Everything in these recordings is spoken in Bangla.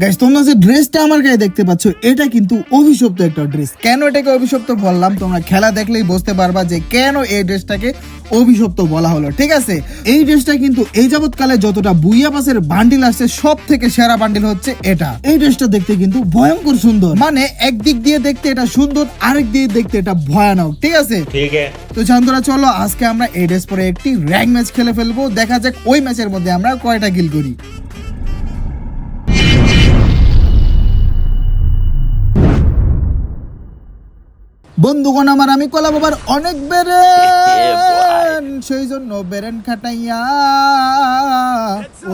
গাইজ তোমরা যে ড্রেসটা আমার গায়ে দেখতে পাচ্ছ এটা কিন্তু অভিশপ্ত একটা ড্রেস কেন এটাকে অভিশপ্ত বললাম? তোমরা খেলা দেখলেই বুঝতে পারবা যে কেন এই ড্রেসটাকে অভিশপ্ত বলা হলো ঠিক আছে? এই ড্রেসটা কিন্তু এই যতটা বুইয়া বান্ডিল আসছে সব থেকে সেরা বান্ডিল হচ্ছে এটা। এই ড্রেসটা দেখতে কিন্তু ভয়ঙ্কর সুন্দর। মানে একদিক দিয়ে দেখতে এটা সুন্দর আরেক দিয়ে দেখতে এটা ভয়ানক ঠিক আছে? ঠিক আছে। তো চান্দরা চলো আজকে আমরা এই ড্রেস পরে একটি র্যাঙ্ক ম্যাচ খেলে ফেলব। দেখা যাক ওই ম্যাচের মধ্যে আমরা কয়টা গিল করি। বন্ধুগণ আমার আমি কলা বাবার অনেক বেরেন। সেই জন্য বেরেন খাটাইয়া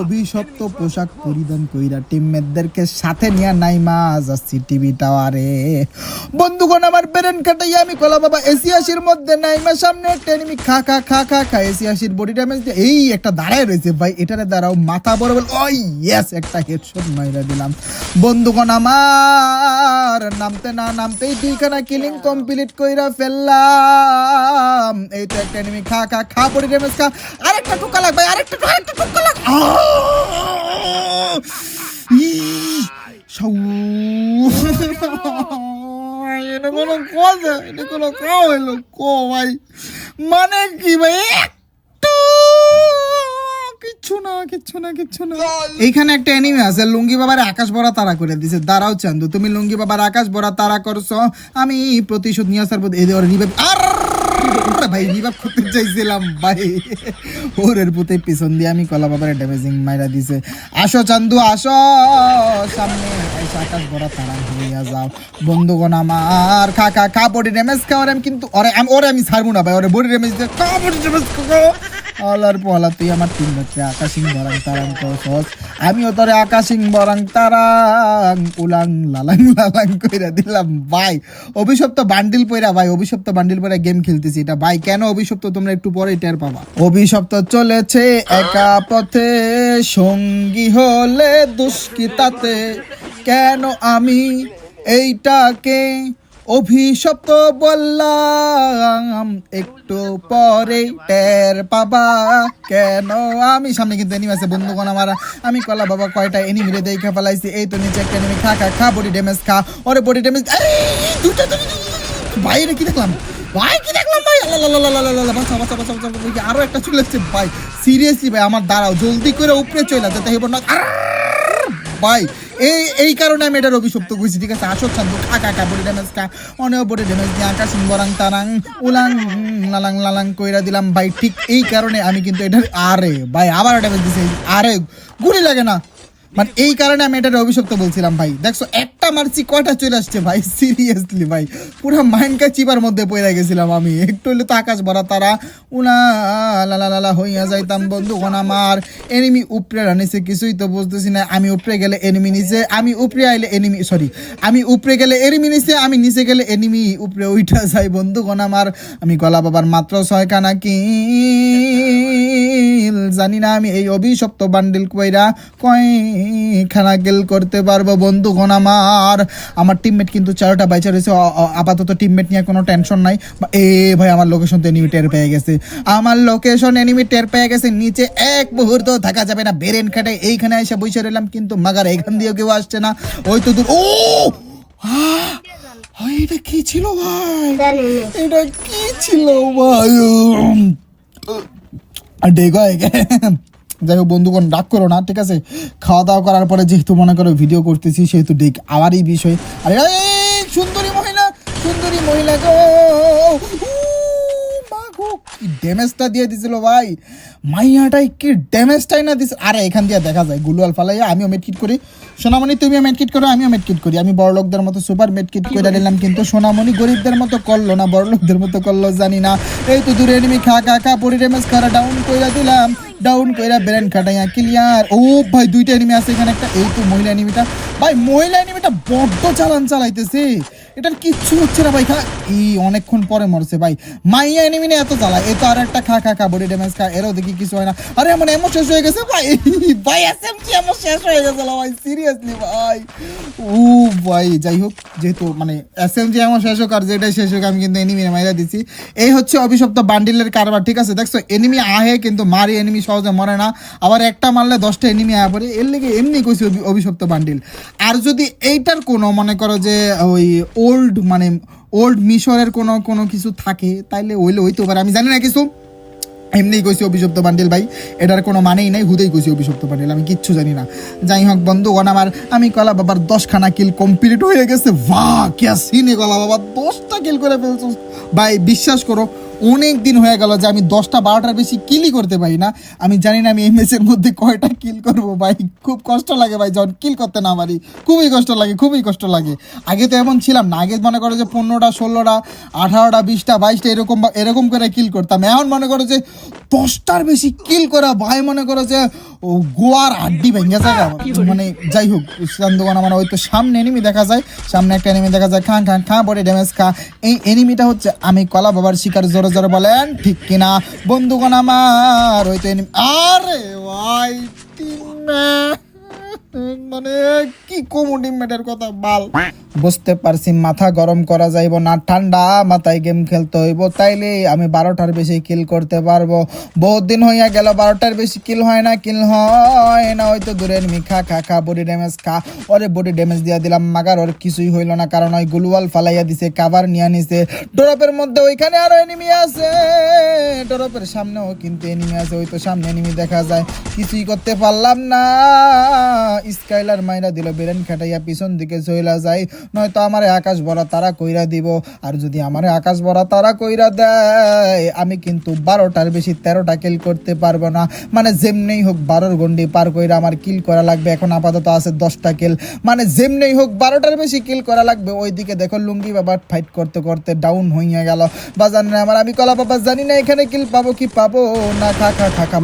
অভিশপ্ত পোশাক পরিধান কইরা টিমমেটদেরকে সাথে নিয়ে নাইমা যাচ্ছি টিভি টাওয়ারে। বন্ধুগণ আমার বেরেন খাটাইয়া আমি কলা বাবা এসিয়াসির মধ্যে নাইমা সামনে enemy খা খা খা খা খা এসিয়াসির বডি ড্যামেজ এই একটা দাঁড়ায় রয়েছে ভাই এটারে দাঁড়াও মাথা বড় বল ওই ইয়েস একটা হেডশট মাইরা দিলাম। বন্ধুগণ আমার নামতে না নামতেই দুইখানা কিলিং কমপ্লিট কইরা ফেললাম। এই তো একটা এনিমি খা খা খা, পড়ি ড্যামেজ খা আরেকটা টুকা লাগ ভাই, আরেকটা আরেকটা টুকা লাগ! সাউ! মানে কি ভাই? কিচ্ছু না কিচ্ছু না কিচ্ছু না। এইখানে একটা এনিমি আছে লুঙ্গি বাবার আকাশ ভরা তারা করে দিছে। দাঁড়াও চান্দু তুমি লুঙ্গি বাবার আকাশ ভরা তারা করছ আমি প্রতিশোধ নিয়ে আসার পর ওর রিভাইভ আর ভাই রিভাইভ করতে চাইছিলাম ভাই। ওরের পুতে পিছন দিয়ে আমি কলা বাবার ড্যামেজিং মাইরা দিছে। আসো চান্দু আসো! সামনে এসে আকাশ ভরা তারা হইয়া যাও। বন্ধুগণ আমার খা খা খা বডি ড্যামেজ খাওয়ার আমি কিন্তু ওরে আমি ওরে আমি ছাড়বো না ভাই। ওরে বডি ড্যামেজ দিয়ে খা বডি ড্যামেজ খাও আলার পহলা তুই আমার তিন হচ্ছে আকাশিং বরাং তারাং কস আমিও তোরে আকাশিং বরাং তারাং, উলাং, লালাং লালাং কইরা দিলাম, ভাই। অভিশপ্ত বান্ডিল পয়রা ভাই, অভিশপ্ত বান্ডিল পয়রা গেম খেলতেছি এটা। ভাই, কেন অভিশপ্ত তোমরা একটু পরে টের পাবা? অভিশপ্ত চলেছে একা পথে, সঙ্গী হলে দুষ্কৃতাতে। কেন আমি এইটাকে অভিশপ্ত বললাম একটু পরে টের পাবা। কেন? আমি সামনে কিন্তু এনিমি আছে বন্ধুগণ আমার। আমি কলা বাবা কয়টা এনিমি রে দেখে ফেলাইছি এই তো নিচে একটা এনিমি খা খা খা বডি ড্যামেজ খা। ওরে বডি ড্যামেজ দুটো বাইরে কি দেখলাম? ভাই কি দেখলাম ভাই? বাঁচা, বাঁচা, বাঁচা, বাঁচা, আরও একটা চলে এসছে ভাই। সিরিয়াসলি ভাই আমার দাঁড়াও জলদি করে উপরে চলে যেতে হইব না। ভাই এই এই কারণে আমি এটার অভিশপ্ত করছি, ঠিক আছে? আসো ছাদ, খা খা বডি ড্যামেজ খা, অনেক বডি ড্যামেজ দিয়ে, আকাশ বরাং তারাং, উলাং, লালাং লালাং কইরা দিলাম। ভাই, ঠিক এই কারণে আমি কিন্তু এটার আরে, ভাই আবার ড্যামেজ দিছে। আরে, গুলি লাগে না। মানে এই কারণে আমি এটার অভিশপ্ত বলছিলাম ভাই। দেখছ একটা মারছি কয়টা চলে আসছে ভাই? সিরিয়াসলি ভাই। পুরো মাইন্ডকা চিপার মধ্যে পড়ে গেছিলাম আমি। একটু হলে তো আকাশ ভরা তারা। উনা লালা লালা হইয়া যাইতাম বন্ধুগণ আমার। এনিমি উপরে রানিছে কিছুই তো বুঝতেছি না। আমি উপরে গেলে এনিমি নিচে আমি উপরে আইলে এনিমি সরি আমি উপরে গেলে এনিমি নিচে আমি নিচে গেলে এনিমি উপরে উইঠা যাই বন্ধুগণ আমার। আমি গলা বাবার মাত্র ছয় কানা কি? জানি না আমি এই অভিশপ্ত বান্ডিল কইরা কয় খানা গেল করতে পারব বন্ধুগণ আমার। আমার টিমমেট কিন্তু চারোটা বাইচা রয়েছে আপাতত টিমমেট নিয়ে কোনো টেনশন নাই। এ ভাই আমার লোকেশন তো এনিমি টের পেয়ে গেছে। আমার লোকেশন এনিমি টের পেয়ে গেছে নিচে এক মুহূর্ত থাকা যাবে না। বেরেন খাটে এইখানে এসে বসে রইলাম কিন্তু মাগার এখান দিয়েও কেউ আসছে না। ওই তো দূর ও! এটা কি ছিল ভাই? এটা কি ছিল ভাই? ডেগো যাই হোক বন্ধুগণ ডাক করো না ঠিক আছে? খাওয়া দাওয়া করার পরে যেহেতু মনে করো ভিডিও করতেছি সেহেতু ডেক আবারই বিষয়। আরে সুন্দরী মহিলা সুন্দরী মহিলা গো, কি ড্যামেজটা দিয়ে দিছিল ভাই? মাইয়াটাই কি ড্যামেজটাই না দিছে। আরে, এখান দিয়ে দেখা যায়, গুলুয়াল ফালাইয়া, আমিও মেডকিট করি। সোনামণি, তুমিও মেডকিট করো, আমিও মেডকিট করি। আমি বড় লোকদের মতো সুপার মেডকিট করে নিলাম কিন্তু সোনামণি গরিবদের মতো করল না, বড় লোকদের মতো করল, জানি না। এই তো দূরে এনিমি খা খা খা, পরি ড্যামেজ খারা ডাউন কইরা দিলাম ডাউন কইরা ব্রেন কাটাইয়া ক্লিয়ার ও ভাই, দুইটা এনিমি আছে এখানে একটা, এই তো মহিলা এনিমিটা ভাই, মহিলা এনিমিটা বড্ড চালান চালাইতেছে। এটার কিচ্ছু হচ্ছে না ভাই, খা। এই অনেকক্ষণ পরে মরছে ভাই। মাইয়া এনিমি এত জ্বালা এ তো আর একটা খা খা খা বডি ড্যামেজ খা। এরও দেখি কিছু হয় না। আরে, আমার এমন শেষ হয়ে গেছে ভাই। ভাই এসএমজি এমন শেষ হয়ে গেছে ভাই? সিরিয়াসলি ভাই। ও ভাই, যাই হোক, যেহেতু মানে এসএমজি এমন শেষ হোক আর যেটাই শেষ হোক, আমি কিন্তু এনিমি মাইরা দিছি। এই হচ্ছে অভিশপ্ত বান্ডিলের কারবার, ঠিক আছে? দেখছ এনিমি আহে কিন্তু মারি এনিমি সহজে মরে না। আবার একটা মারলে দশটা এনিমি আয়া পড়ে। এর লেগে এমনি কইছি অভি- অভিশপ্ত বান্ডিল আর যদি এইটার কোনো মনে করো যে ওই ওল্ড মানে ওল্ড মিশরের কোনো কোনো কিছু থাকে, তাইলে ওইলে হইতে পারে। আমি জানি না কিছু। এমনি কইছি অভিশপ্ত বান্ডিল ভাই, এটার কোনো মানেই নাই, হুদেই কইছি অভিশপ্ত বান্ডেল, আমি কিচ্ছু জানি না। যাই হোক বন্ধুগণ, আমার, আমি কলা বাবার দশখানা কিল কমপ্লিট হয়ে গেছে। ভা কে সিনে কলা বাবা দশটা কিল করে ফেলছো। ভাই, বিশ্বাস করো অনেক দিন হয়ে গেল যে আমি দশটা বারোটার বেশি কিলই করতে পারি না। আমি জানি না আমি এই ম্যাচের মধ্যে কয়টা কিল করব ভাই। খুব কষ্ট লাগে ভাই যখন কিল করতে না পারি। খুবই কষ্ট লাগে, খুবই কষ্ট লাগে। আগে তো এমন ছিলাম না, আগে মনে করো যে পনেরোটা, ষোলোটা, আঠারোটা, বিশটা, বাইশটা এরকম এরকম করে কিল করতাম। এখন মনে করো যে দশটার বেশি কিল করা ভাই মনে করো যে ও গোয়ার হাড্ডি ভেঙে যায় মানে যাই হোক দোকান মানে ওই তো সামনে এনিমি দেখা যায়। সামনে একটা এনিমি দেখা যায় খাঁ খাঁ খাঁ বডি ড্যামেজ খা। এই এনিমিটা হচ্ছে আমি কলা বাবার শিকার জোরে জোরে বলেন, ঠিক কিনা? বন্ধুগণ আমার, ওই তো এনিমি আরে ভাই মানে কি কমু টিমমেটের কথা, বাল। বুঝতে পারছি, মাথা গরম করা যাইব না, ঠান্ডা মাথায় গেম খেলতে হইব, তাইলে আমি বারোটার বেশি কিল করতে পারব। বহুত দিন হইয়া গেল, বারোটার বেশি কিল হয় না কিল হয় না হয়তো দূরে এনিমি খা খা খা বডি ড্যামেজ খা। ওরে বডি ড্যামেজ দিয়া দিলাম, মাগার ওর কিছুই হইল না, কারণ ওই গুলওয়াল ফালাইয়া দিছে কাভার নিয়ে নিছে। ড্রপের মধ্যে ওইখানে আরও এনিমি আছে। ড্রপের সামনেও কিন্তু এনিমি আছে, ওই তো সামনে এনিমি দেখা যায়। কিছুই করতে পারলাম না। স্কাইলার মাইরা দিল, বেরেন খাটাইয়া পিছন দিকে চইলা যায়। নয়তো আমারে আকাশ ভরা তারা কইরা দিব। আর যদি আমারে আকাশ ভরা তারা কইরা দেয়, আমি কিন্তু বারোটার বেশি তেরোটা কিল করতে পারব না। মানে যেমনেই হোক বারোর গন্ডি পার কইরা আমার কিল করা লাগবে, এখন আপাতত আছে দশটা কিল মানে যেমনেই হোক বারোটার বেশি কিল করা লাগবে, ওইদিকে দেখো লুঙ্গি বাবা ফাইট করতে করতে ডাউন হইয়া গেল। বাজার না আমার, আমি কলা বাবা জানি না এখানে কিল পাবো কি পাবো না। খা খা খা খা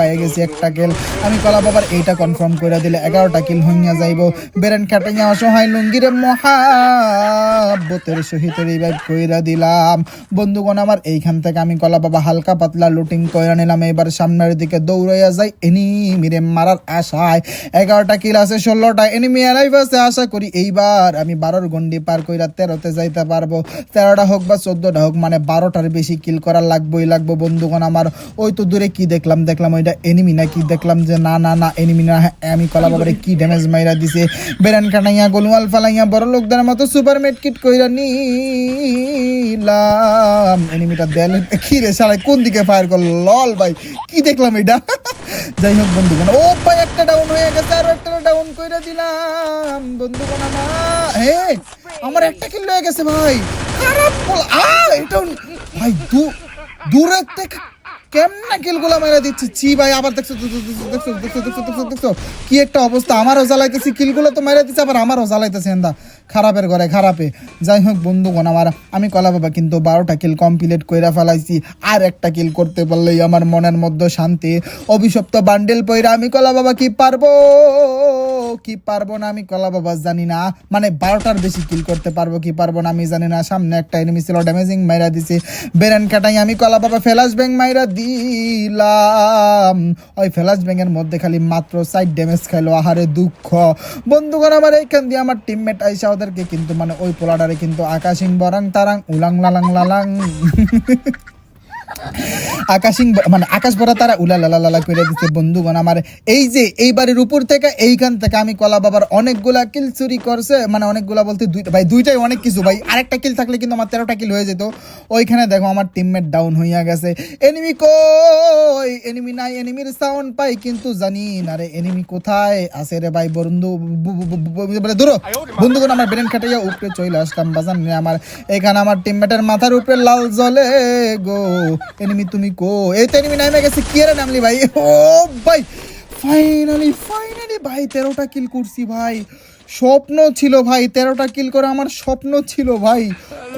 বাইরে গেছি একটা কিল আমি কলা বাবার এইটা কনফার্ম করে দিলে এগারোটা কিল হইয়া যাইব। বেরেন কাটাইয়া অসহায় লুঙ্গিরে মহাবতের সহিত রিভাইভ কইরা দিলাম। বন্ধুগণ, আমার এইখান থেকে আমি কলা বাবা হালকা পাতলা লুটিং কইরা নিলাম। এবার সামনের দিকে দৌড়াইয়া যাই এনিমিরে মারার আশায়। এগারোটা কিল আছে, ষোলোটা এনিমি অ্যালাইভ আছে, আশা করি এইবার আমি বারোর গন্ডি পার কইরা তেরোতে যাইতে পারব। তেরোটা হোক বা চোদ্দটা হোক মানে বারোটার বেশি কিল করা লাগবোই লাগবো। বন্ধুগণ, আমার ওই তো দূরে কি দেখলাম? দেখলাম ওইটা এনিমি না কি দেখলাম যে না না না এনিমি না, আমি কলা বাবারে কি ড্যামেজ মাইরা দিছে? বেরান কাটাইয়া গোলমাল ফালাইয়া বড় লোকদের মতো সুপার মেট কিট কইরা নিলাম। এনিমিটা কি রে কোন দিকে ফায়ার করল? লল ভাই, কি দেখলাম এটা? যাই হোক বন্ধুগণ, ও ভাই, একটা ডাউন হয়ে গেছে, আর একটা ডাউন কইরা দিলাম। বন্ধুগণ, আমার হে, আমার একটা কিল হয়ে গেছে ভাই। খারাপ বল আ এটা ভাই দূরের থেকে কেমনে কিলগুলা মেরে দিচ্ছে? চি ভাই, আবার দেখছ দেখছ দেখছ দেখছ দেখছ দেখছ কি একটা অবস্থা। আমারও জ্বালাইতেছি, কিলগুলো তো মেরে দিচ্ছে আবার আমারও জ্বালাইতেছে এন্দা খারাপের ঘরে, খারাপে। যাই হোক, বন্ধুগণ, আমার, আমি কলা বাবা, কিন্তু বারোটা কিল কমপ্লিট কইরা ফেলাইছি। আর একটা কিল করতে পারলেই আমার মনের মধ্যে শান্তি। অভিশপ্ত বান্ডেল পইরা আমি কলা বাবা কি পারব? কি পারব না, আমি কলা বাবা জানি না। মানে বারোটার বেশি কিল করতে পারব, কি পারব না, আমি জানি না। সামনে একটা এনিমি ছিল ড্যামেজিং মাইরা দিছে। বেরেন কাটাই আমি কলা বাবা ফেলাস ব্যাং মাইরা দিলাম। ওই ফেলাস ব্যাঙের মধ্যে খালি মাত্র সাইড ড্যামেজ খাইলো। আহারে দুঃখ। বন্ধুগণ, আমার এইখান দিয়ে আমার টিমমেট আইসা ওদেরকে কিন্তু মানে ওই পোলাডারে কিন্তু আকাশিং বরাং তারাং উলাং লালাং লালাং। আকাশিং মানে আকাশ ভরা তারা উলা লালা লালা করে দিচ্ছে বন্ধুগণ, আমার এই যে এই বাড়ির উপর থেকে, এইখান থেকে আমি কলা বাবার অনেকগুলা কিল চুরি করছে মানে অনেকগুলা বলতে দুই ভাই, দুইটাই অনেক কিছু, ভাই, আরেকটা কিল থাকলে কিন্তু আমার তেরোটা কিল হয়ে যেত। ওইখানে দেখো আমার টিমমেট ডাউন হইয়া গেছে। এনিমি কই? এনিমি নাই এনিমির সাউন্ড পাই, কিন্তু জানি না রে এনিমি কোথায় আছে রে ভাই, বন্ধু বলে ধরো, বন্ধুগণ, আমার ব্রেন খাটাইয়া উপরে চলে আসলাম, বাজান, আমার এখানে আমার টিমমেটের মাথার উপরে লাল জ্বলে গো। এনিমি তুমি কো এই তো এনিমি নামে গেছে, কি রে নামলি ভাই? ও ভাই ফাইনালি ফাইনালি ভাই, তেরোটা কিল করছি ভাই। স্বপ্ন ছিল ভাই, তেরোটা কিল করে আমার স্বপ্ন ছিল ভাই।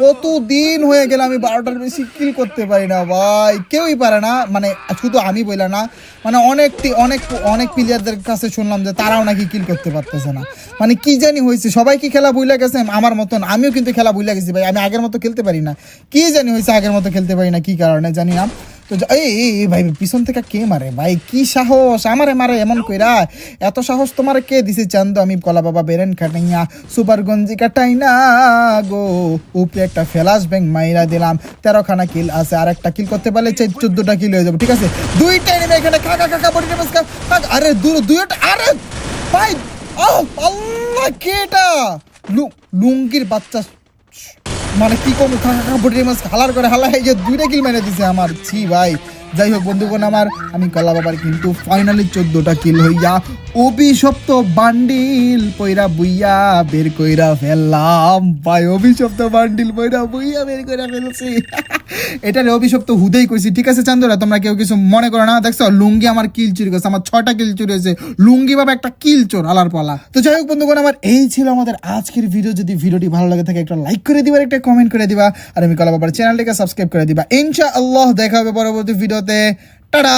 কত দিন হয়ে গেল আমি বারোটার বেশি কিল করতে পারি না ভাই। কেউই পারে না মানে শুধু আমি বললাম না মানে অনেক অনেক অনেক প্লেয়ারদের কাছে শুনলাম যে তারাও নাকি কিল করতে পারতেছে না। মানে কি জানি হয়েছে, সবাই কি খেলা বুঝলে গেছে? আমার মতন, আমিও কিন্তু খেলা বুঝলে গেছি ভাই, আমি আগের মতো খেলতে পারি না। কি জানি হয়েছে আগের মতো খেলতে পারি না, কি কারণে জানি না। তো এই ভাই পিছন থেকে কে মারে? ভাই কি সাহস? আমারে মারে এমন কইরা। এত সাহস তোমার কে দিছে? চান্দ আমি কলা বাবা বেরেন কাটাইয়া সুপার গঞ্জি কাটাই না গো। উপরে একটা ফেলাস ব্যাংক মাইরা দিলাম। তেরোখানা কিল আছে আর একটা কিল করতে পারলে চোদ্দটা কিল হয়ে যাবে ঠিক আছে? দুইটা নেমে এখানে কাকা কাকা বডি নেমে আরে দু দুইটা আরে ভাই আহ, আল্লাহ কে এটা? লু- লুঙ্গির বাচ্চা মানে কি কম কাপড় মাছ হালার করে হালা এই যে দুইটা কিল মেরে দিছে আমার। ছি ভাই, যাই হোক বন্ধুগণ আমার, আমি কলা বাবার কিন্তু ফাইনালি চোদ্দটা কিল হইয়া অভিশপ্ত বান্ডিল পয়রা বুইয়া বের কইরা ফেললাম। ভাই, অভিশপ্ত বান্ডিল পয়রা বুইয়া বের কইরা ফেলছি। এটারে অভিশপ্ত হুদেই কইছি, ঠিক আছে চান্দরা, তোমরা কেউ কিছু মনে করো না, দেখছ? লুঙ্গি আমার কিল চুরি করছে, আমার ছটা কিল চুরি হয়েছে। লুঙ্গি বাবা একটা কিল চোর, আলার পালা। তো যাই হোক বন্ধুগণ, আমার এই ছিল আমাদের আজকের ভিডিও যদি ভিডিওটি ভালো লাগে থাকে, একটা লাইক করে দিবা, একটা কমেন্ট করে দিবা, আর আমি কলা বাবার চ্যানেলটিকে সাবস্ক্রাইব করে দিবা। ইনশাআল্লাহ, দেখা হবে পরবর্তী ভিডিওতে টাটা!